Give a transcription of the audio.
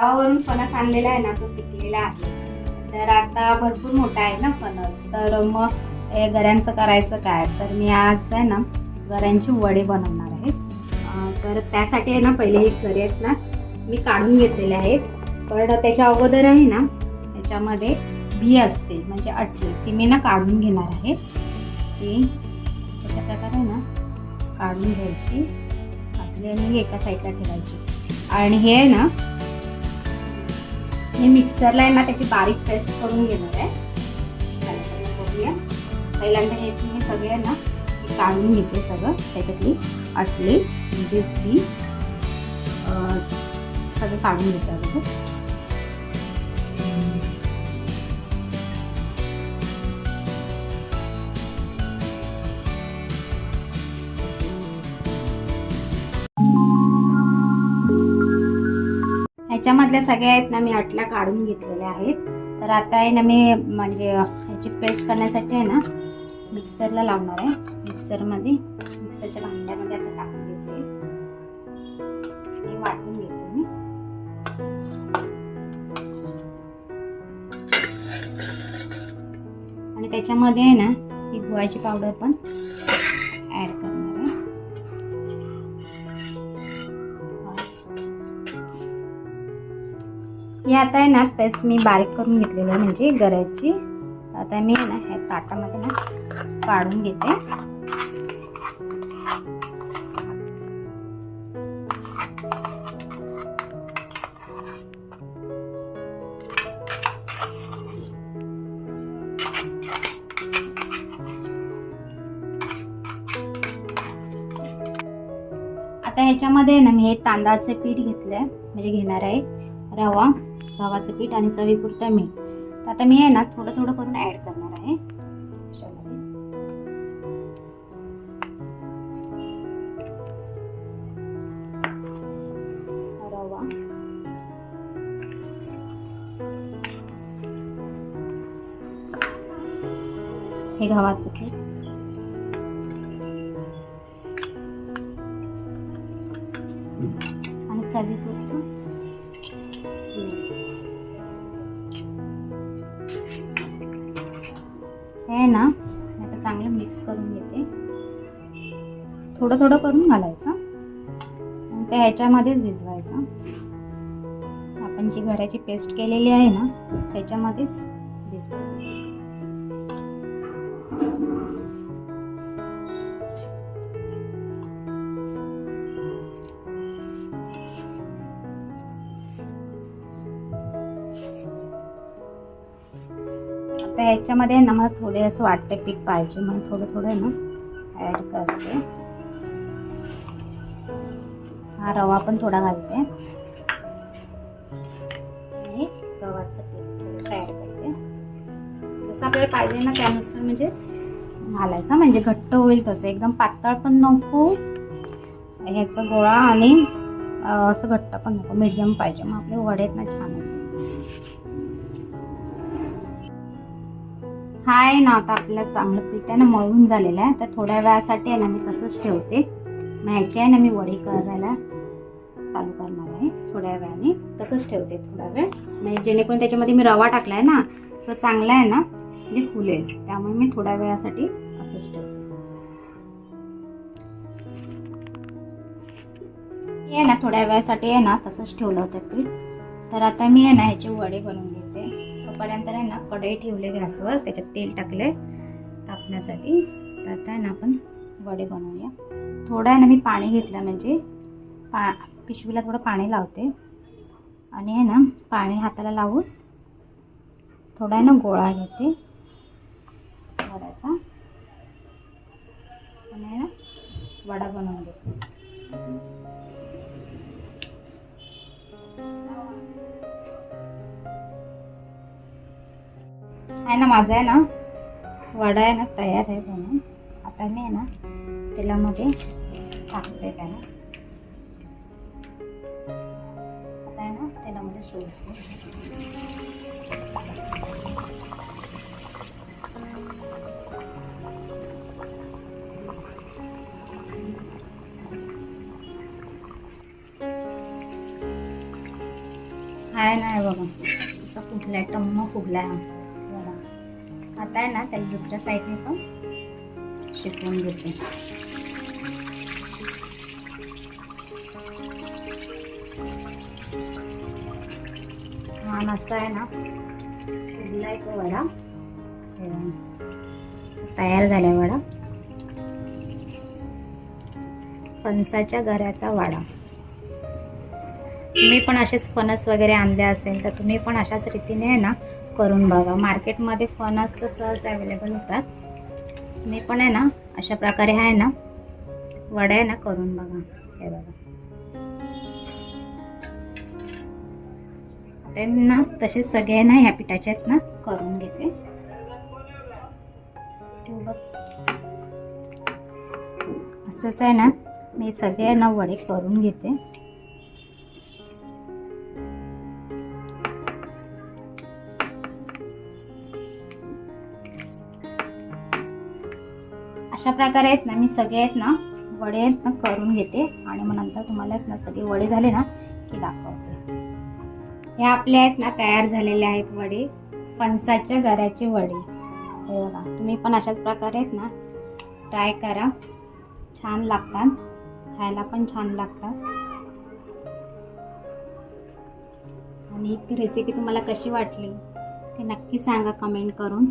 गावावरून फणस आणलेला आहे ना तो पिकलेला आहे. तर आता भरपूर मोठा आहे ना फणस. तर मग हे गऱ्यांचं करायचं काय? तर मी आज आहे ना गऱ्यांची वडे बनवणार आहे. तर त्यासाठी आहे ना पहिले एक गरे आहेत ना मी काढून घेतलेले आहेत. पण त्याच्या अगोदर आहे ना त्याच्यामध्ये बी असते म्हणजे अटली ती मी ना काढून घेणार आहे. ती अशा प्रकारे ना काढून घ्यायची. आपली आणि एका साईडला ठेवायची. आणि हे आहे ना मी मिक्सरला आहे ना त्याची बारीक पेस्ट करून घेणार आहे. बघूया. पहिल्यांदा याची मी सगळे ना काढून घेते सगळं. त्याच्यातली असली म्हणजे ती सगळं काढून घेते अगोदर. ह्याच्यामधल्या सगळ्या आहेत ना मी अटल्या काढून घेतलेल्या आहेत. तर आता आहे ना मी म्हणजे ह्याची पेस्ट करण्यासाठी आहे ना मिक्सरला लावणार आहे. मिक्सरमध्ये मिक्सरच्या भांड्यामध्ये आता टाकून घेते. हे वाटून घेते मी. आणि त्याच्यामध्ये आहे ना ही गुळाची पावडर पण. ही आता आहे ना पेस्ट मी बारीक करून घेतलेली आहे म्हणजे गऱ्याची. आता मी आहे ना ह्या ताटामध्ये ना काढून घेते. आता ह्याच्यामध्ये आहे ना मी हे तांदळाचे पीठ घेतलं आहे म्हणजे घेणार आहे रवा. गव्हाचं पीठ आणि चवीपुरतं मीठ. तर आता मी आहे ना थोडं थोडं करून ॲड करणार आहे. रवा. हे गव्हाचं पीठ. आणि चवी हे आहे ना मी आता चांगलं मिक्स करून घेते. थोडं थोडं करून घालायचं. आणि ते ह्याच्यामध्येच भिजवायचं. आपण जी घराची पेस्ट केलेली आहे ना त्याच्यामध्येच भिजवायचं. तर ह्याच्यामध्ये ना मला थोडे असं वाटते पीठ पाहिजे. म्हणून थोडं थोडं ना ॲड करते. हा रवा पण थोडा घालते. आणि गव्हाचं पीठ थोडंसं ॲड करते. जसं आपल्याला पाहिजे ना त्यानुसार म्हणजे घालायचं. म्हणजे घट्ट होईल तसं. एकदम पातळ पण नको ह्याचा गोळा आणि असं घट्ट पण नको. मीडियम पाहिजे. मग आपले वडेत ना छान हाय हा आहे ना आता आपल्याला चांगलं पीठ आहे ना मळून झालेलं आहे. तर थोड्या वेळासाठी आहे ना मी तसंच ठेवते. मग ह्याची आहे ना मी वडी करायला चालू करणार आहे थोड्या वेळाने. तसंच ठेवते थोडा वेळ. म्हणजे जेणेकरून त्याच्यामध्ये मी रवा टाकला आहे ना तो चांगला आहे ना म्हणजे फुलेल. त्यामुळे मी थोड्या वेळासाठी असंच ठेवते. हे आहे ना थोड्या वेळासाठी आहे ना तसंच ठेवलं होतं पीठ. तर आता मी आहे ना ह्याचे वडे बनवून घेते. तोपर्यंत आहे ना कढई ठेवले गॅसवर त्याच्यात तेल टाकले तापण्यासाठी. तर आता आहे ना आपण वडे बनवूया. थोडं आहे ना मी पाणी घेतलं म्हणजे पा पिशवीला थोडं पाणी लावते. आणि आहे ना पाणी हाताला लावून थोडा आहे ना गोळा घेते. वड्याचा. आणि आहे ना वडा बनवून घेते. माझा आहे ना वडा आहे ना तयार आहे बनून आता मी आहे ना तेलामध्ये टाकते त्याला. आता आहे ना तेलामध्ये सोडते. आहे ना हे बघा. असं फुगलाय टम्म फुगलाय हा? आता आहे ना त्याला दुसऱ्या साईडने पण शिकवून घेते. छान असं आहे ना फुगलाय तो वडा. तयार झालाय वडा. फणसाच्या गऱ्याचा वाडा. तुम्ही पण असेच फणस वगैरे आणले असेल तर तुम्ही पण अशाच रीतीने आहे ना करून बघा. मार्केटमध्ये फणस तर सहज अवेलेबल होतात मी पण आहे ना अशा प्रकारे आहे ना वड्या आहे ना करून बघा. हे बघा. ते ना तसेच सगळे ना ह्या पिठाचे आहेत ना करून घेते. असंच आहे ना मी सगळे ना वडे करून घेते. अशा प्रकारे आहेत ना मी सगळे आहेत ना वडे आहेत ना करून घेते. आणि मग नंतर तुम्हाला आहेत ना सगळे वडे झाले ना की दाखवते. हे आपले आहेत ना तयार झालेले आहेत वडे. फणसाच्या गऱ्याचे वडे. हे बघा तुम्ही पण अशाच प्रकारे आहेत ना ट्राय करा. छान लागतात. खायला पण छान लागतात. आणि ती रेसिपी तुम्हाला कशी वाटली ते नक्की सांगा कमेंट करून.